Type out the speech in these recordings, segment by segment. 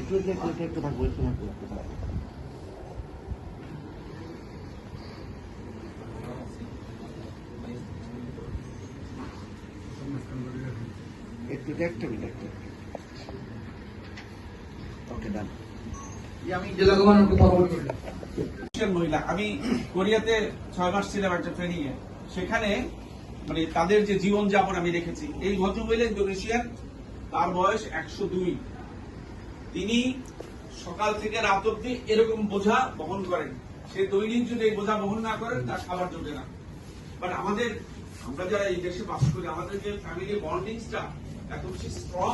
একটু একটু একটু একটু ওকে ডান আমি জেলা করি মহিলা, আমি কোরিয়াতে ছয় মাস ছিলাম একটা ট্রেনিং এ। সেখানে মানে তাদের যে জীবন যাপন আমি দেখেছি, এই ভদ্রমহিলা ইন্দোনেশিয়ান, তার বয়স একশো দুই। তিনি সকাল থেকে রাত অব্দি এরকম বোঝা বহন করেন। সে দৈনিক যদি বোঝা বহন না করেন, তার খাবার জোটে না। বাট আমাদের, আমরা যারা এই দেশে বাস করি, আমাদের যে ফ্যামিলি বন্ডিংসটা এত বেশি স্ট্রং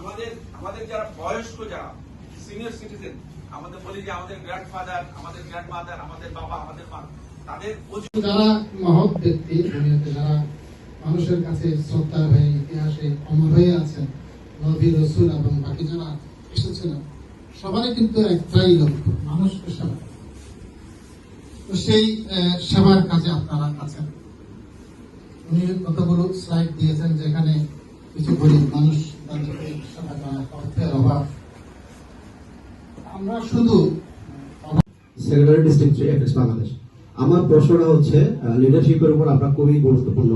আমাদের আমাদের যারা বয়স্ক যারা সিনিয়র সিটিজেন আমাদের বলি যে আমাদের গ্র্যান্ড ফাদার আমাদের গ্র্যান্ড মাদার আমাদের বাবা, আমাদের মা, তাদের যারা মহৎ ব্যক্তি, দুনিয়াতে যারা মানুষের কাছে শ্রদ্ধা হয়ে ইতিহাসে অমর হয়ে আছেন, নবী রসুল এবং বাকি যারা এসেছিলেন সবারই কিন্তু একটাই লক্ষ্য, মানুষকে সেবা। তো সেই সেবার কাজে আপনারা আছেন। উনি কতগুলো স্লাইড দিয়েছেন যেখানে কিছু গরিব মানুষ তাদেরকে সেবা করা অর্থের অভাব। আমরা শুধু সেক্রেটারি ডিস্ট্রিক্ট বাংলাদেশ আমার প্রশ্নটা হচ্ছে লিডারশিপের উপর আপনার খুবই গুরুত্বপূর্ণ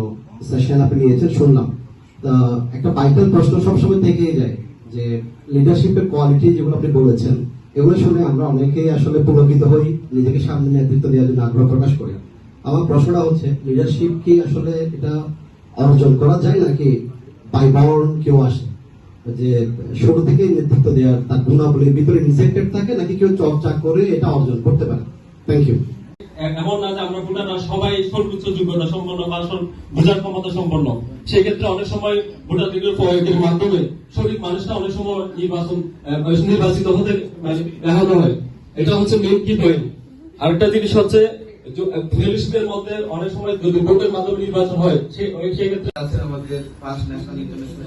সেশন আপনি নিয়েছেন, শুনলাম। একটা ভাইটাল প্রশ্ন সবসময় থেকেই যায়। যে লিডারশিপের কোয়ালিটি যেগুলো আপনি বলেছেন, এগুলো শুনে আমরা অনেকেই আসলে পুলকিত হই, নিজেকে সামনে নেতৃত্ব দেওয়ার জন্য আগ্রহ প্রকাশ করি। আমার প্রশ্নটা হচ্ছে লিডারশিপ কি আসলে এটা অর্জন করা যায় নাকি বাই বর্ন কেউ আসে? যে শুরু থেকে নেতৃত্ব দেওয়ার তার গুণাবলীর ভিতরে ইনসেক্টেড থাকে নাকি কেউ চর্চা করে এটা অর্জন করতে পারে? থ্যাংক ইউ এমন না যে আমরা ভোটাররা সবাই সর্বোচ্চ যোগ্যতা সম্পন্ন বা বোঝার ক্ষমতা সম্পন্ন। সেই ক্ষেত্রে অনেক সময় ভোটারদের প্রয়োগের মাধ্যমে সঠিক মানুষটা অনেক সময় নির্বাচন নির্বাচিত হতে মানে ব্যাহত হয়। এটা হচ্ছে মেইন কি পয়েন্ট আরেকটা জিনিস হচ্ছে অনেক সময় পাঁচ ন্যাশনাল ইন্টারন্যাশনাল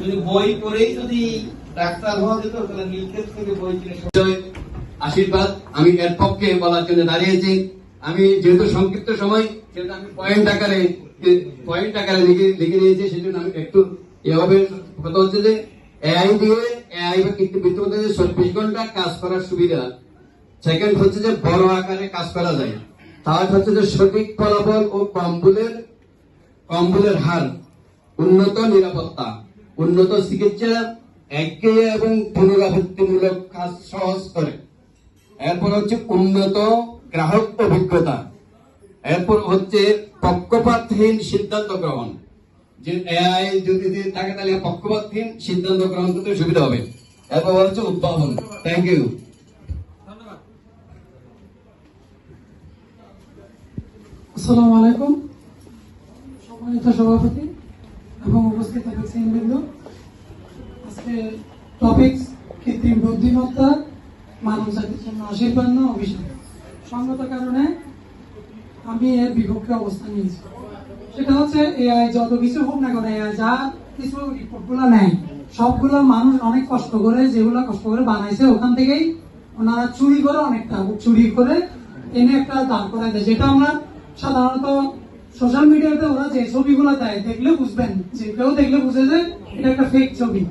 যদি বই পড়েই যদি ডাক্তার হওয়া যেত, তাহলে নীলক্ষেত থেকে বই কিনে আশীর্বাদ, আমি এর পক্ষে বলার জন্য দাঁড়িয়েছি আমি যেহেতু সংক্ষিপ্ত সময় সেটা আমি পয়েন্ট আকারে পয়েন্ট আকারে লিখে লিখে নিয়েছি, সেজন্য আমি একটু এভাবে কথা হচ্ছে যে এআই দিয়ে এআই বা কৃত্রিম বুদ্ধিমত্তা চব্বিশ ঘণ্টা কাজ করার সুবিধা সেকেন্ড হচ্ছে যে বড় আকারে কাজ করা যায়। থার্ড হচ্ছে যে সঠিক ফলাফল ও কম ভুলের কম ভুলের হার, উন্নত নিরাপত্তা, উন্নত চিকিৎসা, একঘেয়ে এবং পুনরাবৃত্তিমূলক কাজ সহজ করে। এরপর হচ্ছে উন্নত গ্রাহক অভিজ্ঞতা। এরপর হচ্ছে পক্ষপাতহীন সিদ্ধান্ত গ্রহণ। যে এআই যদি থাকে তাহলে পক্ষপাতহীন সিদ্ধান্ত গ্রহণ করতে সুবিধা হবে। এরপর হচ্ছে উদ্ভাবন। থ্যাংক ইউ আসসালামু আলাইকুম। সম্মানিত সভাপতি এবং উপস্থিত বিন্দু আজকে টপিকস কৃত্রিম বুদ্ধিমত্তা, মানব জাতির জন্য আশীর্বাদ না অভিশাপ। সঙ্গত কারণে আমি এর বিপক্ষে অবস্থান নিয়েছি। সেটা হচ্ছে এআই যত কিছু হোক না কেন এআই যা কিছু রিপোর্টগুলো নেয়, সবগুলো মানুষ অনেক কষ্ট করে, যেগুলো কষ্ট করে বানাইছে, ওখান থেকেই ওনারা চুরি করে অনেকটা, চুরি করে এনে একটা দান করে দেয়। যেটা আমরা সাধারণত সোশ্যাল মিডিয়াতে ওরা যে ছবিগুলো দেয়, দেখলে বুঝবেন, যে কেউ দেখলে বুঝে যে এটা একটা ফেক ছবি।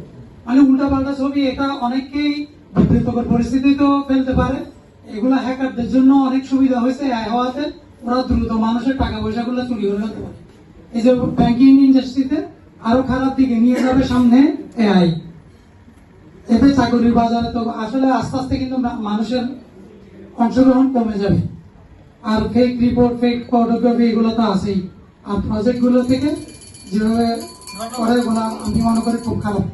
মানে উল্টা পাল্টা ছবি, এটা অনেককেই বিব্রতকর পরিস্থিতিতেও ফেলতে পারে। এগুলো হ্যাকারদের জন্য অনেক সুবিধা হয়েছে হওয়াতে। ওরা দ্রুত মানুষের টাকা পয়সাগুলো চুরি করে ফেলতে পারে। এই যে ব্যাংকিং ইন্ডাস্ট্রিতে আরও খারাপ দিকে নিয়ে যাবে সামনে এআই এতে চাকরির বাজারে তো আসলে আস্তে আস্তে কিন্তু মানুষের অংশগ্রহণ কমে যাবে। আর ফেক রিপোর্ট ফেক ফটোগ্রাফি এগুলো তো আছেই। আর প্রজেক্টগুলো থেকে যেভাবে করে ওগুলো আমি মনে করি খুব খারাপ।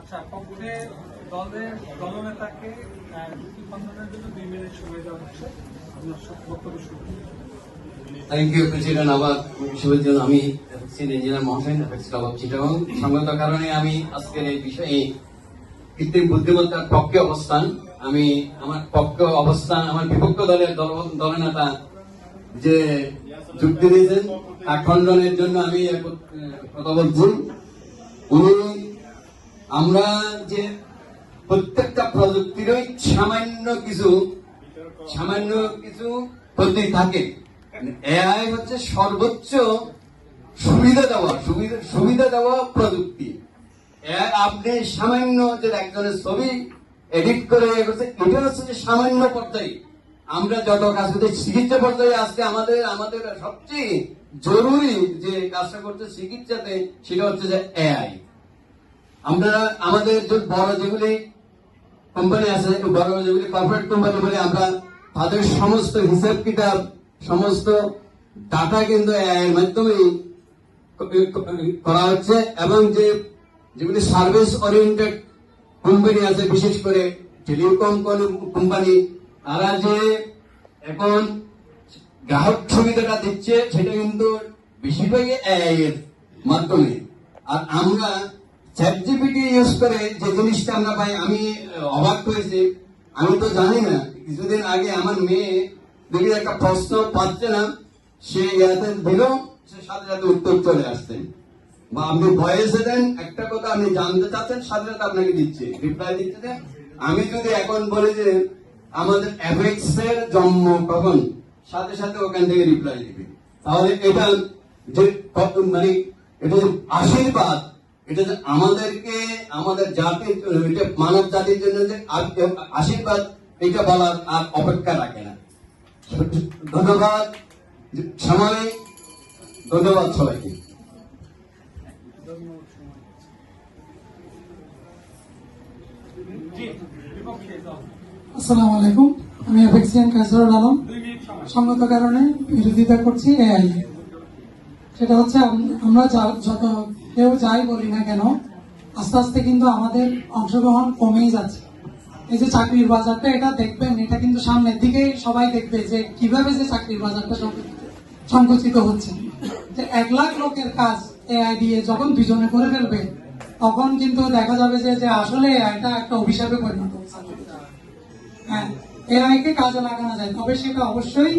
আচ্ছা দলের দলনেতাকে খণ্ডনের জন্য দুই মিনিট সময় দেওয়া হচ্ছে। আপনার সব বক্তব্য শুরু করুন। থ্যাংক ইউ প্রেসিডেন্ট আবার জন্য আমি সিনিয়র ইঞ্জিনিয়ার চিটাগং। সঙ্গত কারণে আমি আজকের এই বিষয়ে কৃত্রিম বুদ্ধিমত্তার পক্ষে অবস্থান। আমি আমার পক্ষ অবস্থান, আমার বিপক্ষ দলের দল- দলনেতা যে যুক্তি দিয়েছেন তা খণ্ডনের জন্য আমি কথা বলছি। উনি, আমরা যে প্রত্যেকটা প্রযুক্তিরই সামান্য কিছু সামান্য কিছু পদ্ধতি থাকে। এআই হচ্ছে সর্বোচ্চ সুবিধা দেওয়া, সুবিধা সুবিধা দেওয়া প্রযুক্তি। আপনি সামান্য যে একজনের ছবি এডিট করে এটা হচ্ছে যে সামান্য পর্যায়ে। আমরা যত কাজ করতে চিকিৎসা পর্যায়ে আজকে আমাদের আমাদের সবচেয়ে জরুরি যে কাজটা করতে চিকিৎসাতে, সেটা হচ্ছে যে এআই আমরা আমাদের যে বড় যেগুলি কোম্পানি আছে, বড় যেগুলি কর্পোরেট কোম্পানি বলে, আমরা তাদের সমস্ত হিসাব কিতাব, সমস্ত ডাটা কিন্তু এআই এর মাধ্যমেই করা হচ্ছে, এবং যে যেগুলি সার্ভিস ওরিয়েন্টেড কোম্পানি আছে, বিশেষ করে টেলিকম কোম্পানি তারা যে এখন গ্রাহক সুবিধাটা দিচ্ছে, সেটা কিন্তু বেশিরভাগই এআই এর মাধ্যমে। আর আমরা চ্যাট জিপিটি ইউজ করে যে জিনিসটা আমরা পাই, আমি অবাক হয়েছি। আমি তো জানি না, কিছুদিন আগে আমার মেয়ে দেখি একটা প্রশ্ন পাচ্ছে না, সে ইয়াতে দিল, সে সাথে সাথে উত্তর চলে আসছে। বা আপনি ভয়েসে দেন, একটা কথা আপনি জানতে চাচ্ছেন আপনাকে দিচ্ছে। রিপ্লাই দিচ্ছে যে, আমি যদি এখন বলি যে, আমাদের এর জন্ম কখন? সাথে সাথে ওখান থেকে রিপ্লাই দিবে। তাহলে এটা যে মানে এটা যে আশীর্বাদ, এটা যে আমাদেরকে, আমাদের জাতির এটা মানব জাতির জন্য যে আশীর্বাদ, এটা বলার আর অপেক্ষা রাখে না। ধন্যবাদ। সময় ধন্যবাদ সবাইকে জি বিপক্ষে দল আসসালামু আলাইকুম। আমি অ্যাফেক্সিয়ান কাজরুল আলম। সঙ্গত কারণে বিরোধিতা করছি সেটা হচ্ছে আমরা যত কেউ যাই বলি না কেন, আস্তে আস্তে কিন্তু আমাদের অংশগ্রহণ কমেই যাচ্ছে। এই যে চাকরির বাজারটা, এটা দেখবেন, এটা কিন্তু সামনের দিকে সবাই দেখবে যে কীভাবে যে চাকরির বাজারটা সংকুচিত হচ্ছে। যে এক লাখ লোকের কাজ এআই দিয়ে যখন দুজনে করে ফেলবে তখন কিন্তু দেখা যাবে যে যে আসলে এটা একটা অভিশাপে পরিণত হচ্ছে। হ্যাঁ এআই কে কাজে লাগানো যায় তবে সেটা অবশ্যই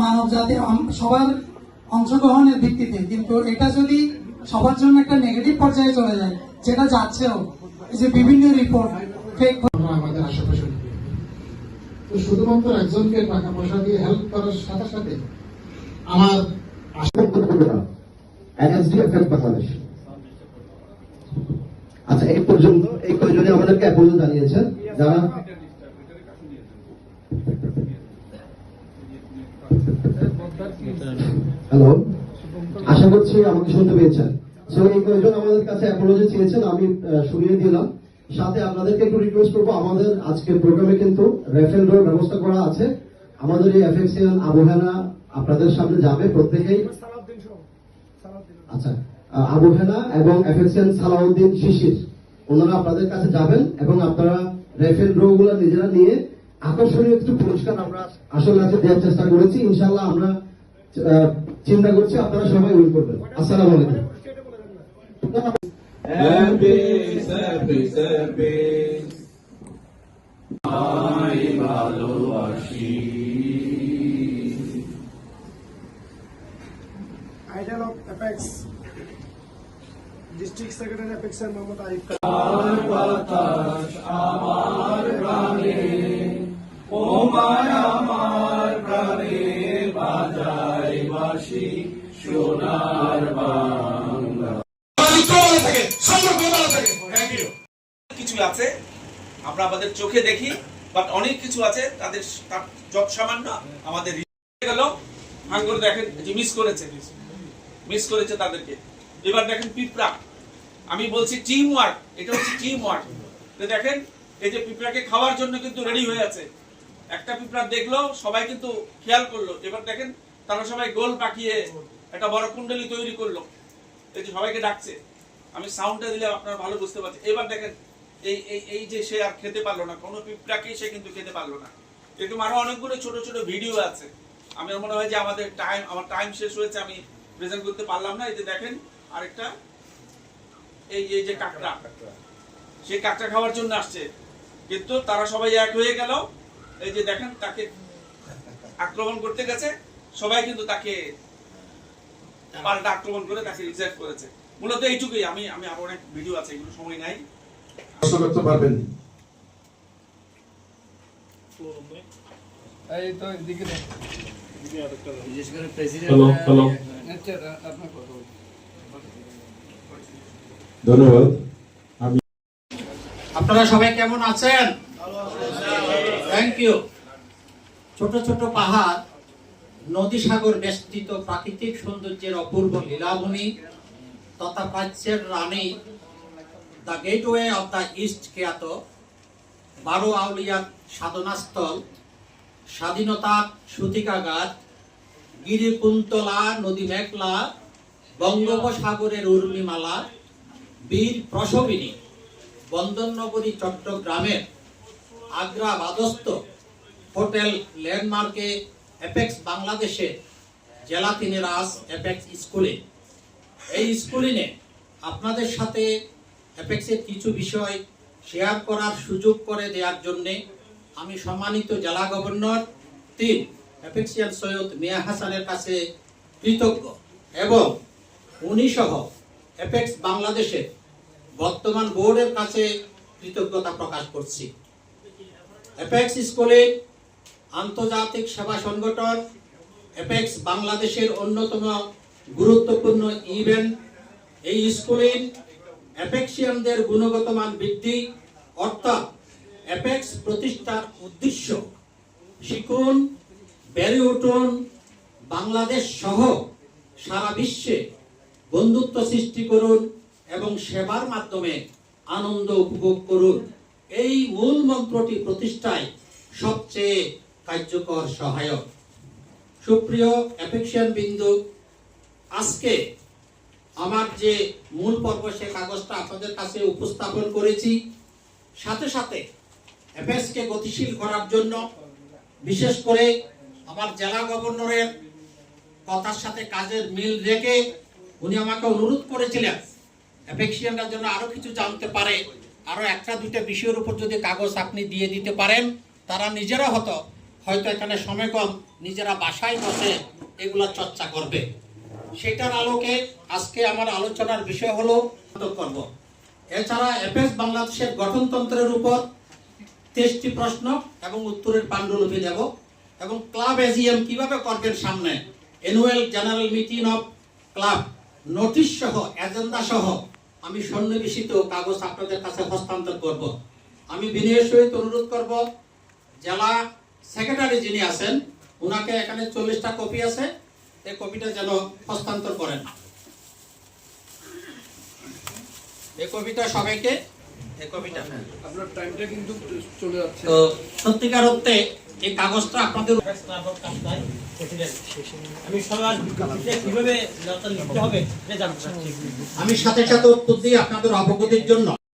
মানব জাতি সবার অংশগ্রহণের ভিত্তিতে। কিন্তু এটা যদি সবার জন্য একটা নেগেটিভ পর্যায়ে চলে যায় যেটা যাচ্ছেও যে বিভিন্ন রিপোর্ট ফেক আমাদের আশেপাশে তো শুধুমাত্র একজনকে টাকা পয়সা দিয়ে হেল্প করার সাথে সাথে আমার এনএসডিএফ বাংলাদেশ আচ্ছা এই পর্যন্ত এই কয়জনে আমাদেরকে এখন জানিয়েছেন। যারা হ্যালো আশা করছি আমাকে শুনতে পেয়েছেন। সো এই কয়েকজন আমাদের কাছে অ্যাপোলজি চেয়েছেন আমি শুনিয়ে দিলাম। সাথে আপনাদেরকে একটু রিকোয়েস্ট করব আমাদের আজকে প্রোগ্রামে কিন্তু রেফেল ডোর ব্যবস্থা করা আছে। আমাদের এই এফএক্সিয়ান আবহানা আপনাদের সামনে যাবে প্রত্যেকেই। আচ্ছা আবু হেনা এবং এফএক্সিয়ান সালাউদ্দিন শিশির। ওনারা আপনাদের কাছে যাবেন এবং আপনারা রেফেল ড্রগুলো নিজেরা নিয়ে আকর্ষণীয় কিছু পুরস্কার আমরা আসলে কাছে দেওয়ার চেষ্টা করেছি। ইনশাল্লাহ আমরা চিন্তা করছি আপনারা সবাই উইন করবেন। আসসালামু আলাইকুম. Idol of Apex district secretary অ্যাপেক্সের Mohammad Arif Khan ওমায় আমার প্রাণের বাজায় বাসি সোনার কিছু আছে, আমরা আমাদের চোখে দেখি বাট অনেক কিছু আছে, তাদের যত সামান্য আমাদের গেল। দেখেন যে মিস করেছে মিস করেছে তাদেরকে। এবার দেখেন পিঁপড়া। আমি বলছি টিম ওয়ার্ক এটা হচ্ছে টিম ওয়ার্ক তো দেখেন, এই যে পিঁপড়াকে খাওয়ার জন্য কিন্তু রেডি হয়ে আছে। একটা পিঁপড়া দেখল, সবাই কিন্তু খেয়াল করল। এবার দেখেন, তারা সবাই গোল পাকিয়ে একটা বড় কুণ্ডলি তৈরি করল। এই যে সবাইকে ডাকছে। আমি সাউন্ডটা দিলে আপনারা ভালো বুঝতে পারছেন। এবার দেখেন, এই এই এই যে সে আর খেতে পারল না, কোনো পিঁপড়াকেই সে কিন্তু খেতে পারল না। এরকম আরও অনেকগুলো ছোট ছোট ভিডিও আছে। আমার মনে হয় যে আমাদের টাইম আমার টাইম শেষ হয়েছে, আমি প্রেজেন্ট করতে পারলাম না। এই যে দেখেন, আরেকটা এই যে এই যে কাকড়া সে কাকড়া খাওয়ার জন্য আসছে। কিন্তু তারা সবাই এক হয়ে গেল। এই যে দেখেন তাকে আক্রমণ করতে গেছে। সবাই কিন্তু তাকে পাল্টা আক্রমণ করে তাকে রিজেক্ট করেছে। মূলত এইটুকুই। আমি আমি আরও অনেক ভিডিও আছে এগুলো সময় নাই। প্রশ্ন করতে পারবেন এই তো এদিকে দেখ। হ্যালো হ্যালো আচ্ছা, আপনার কথা ধন্যবাদ। আপনারা সবাই কেমন আছেন? থ্যাংক ইউ ছোট ছোট পাহাড়, নদী সাগর বেষ্টিত প্রাকৃতিক সৌন্দর্যের অপূর্ব লীলাভূমি, তথা প্রাচ্যের রানী the gateway of the east খ্যাত বারো আউলিয়ার সাধনাস্থল স্বাধীনতার সুতিকাগার গিরিকুন্তলা, নদী মেঘলা, বঙ্গোপসাগরের উর্মিমালা বীর প্রসবিনী বন্দরনগরী চট্টগ্রামের আগ্রা বাদস্থ হোটেল ল্যান্ডমার্কে অ্যাপেক্স বাংলাদেশের জেলা তিনেরাস অ্যাপেক্স স্কুলে। এই স্কুলিনে আপনাদের সাথে অ্যাপেক্সের কিছু বিষয় শেয়ার করার সুযোগ করে দেওয়ার জন্যে আমি সম্মানিত জেলা গভর্নর তিন অ্যাপেক্সিয়ান সৈয়দ মিয়া হাসানের কাছে কৃতজ্ঞ এবং উনি অ্যাপেক্স বাংলাদেশের বর্তমান বোর্ডের কাছে কৃতজ্ঞতা প্রকাশ করছি। অ্যাপেক্স স্কুলে আন্তর্জাতিক সেবা সংগঠন অ্যাপেক্স বাংলাদেশের অন্যতম গুরুত্বপূর্ণ ইভেন্ট এই স্কুলে অ্যাপেক্সিয়ানদের গুণগত মান বৃদ্ধি, অর্থাৎ অ্যাপেক্স প্রতিষ্ঠার উদ্দেশ্য শিখুন, বেড়ে উঠুন, বাংলাদেশ সহ সারা বিশ্বে বন্ধুত্ব সৃষ্টি করুন এবং সেবার মাধ্যমে আনন্দ উপভোগ করুন। এই মূল মন্ত্রটি প্রতিষ্ঠায় সবচেয়ে কার্যকর সহায়ক। সুপ্রিয় অ্যাফেকশন বিন্দু, আজকে আমার যে মূল পর্ব সে কাগজটা আপনাদের কাছে উপস্থাপন করেছি, সাথে সাথে এফএসকে গতিশীল করার জন্য বিশেষ করে আমার জেলা গভর্নরের কথার সাথে কাজের মিল রেখে উনি আমাকে অনুরোধ করেছিলেন অ্যাফেক্সিয়ানরা যেন আরও কিছু জানতে পারে আরও একটা দুইটা বিষয়ের উপর যদি কাগজ আপনি দিয়ে দিতে পারেন, তারা নিজেরা হতো, হয়তো এখানে সময় কম, নিজেরা বাসায় বসে এগুলো চর্চা করবে। সেটার আলোকে আজকে আমার আলোচনার বিষয় হলো করব। এছাড়া এফএস বাংলাদেশের গঠনতন্ত্রের উপর তেইশটি প্রশ্ন এবং উত্তরের পাণ্ডুলিপি দেব এবং ক্লাব এজিএম কীভাবে করবেন সামনে? Annual general meeting of club. Notice সহ এজেন্ডা সহ আমি সন্নিবেশিত কাগজ আপনাদের কাছে হস্তান্তর করব। আমি বিনয়ের সহিত অনুরোধ করব জেলা সেক্রেটারি যিনি আছেন ওনাকে এখানে চল্লিশটা কপি আছে এই কপিটা যেন হস্তান্তর করেন। এই কপিটা সবাইকে এই কপিটা। আপনার টাইমটা কিন্তু চলে যাচ্ছে। তো সত্যিকার অর্থে এই কাগজটা আপনাদের আমি সবার আমি সাথে সাথে উত্তর দিই আপনাদের অবগতির জন্য।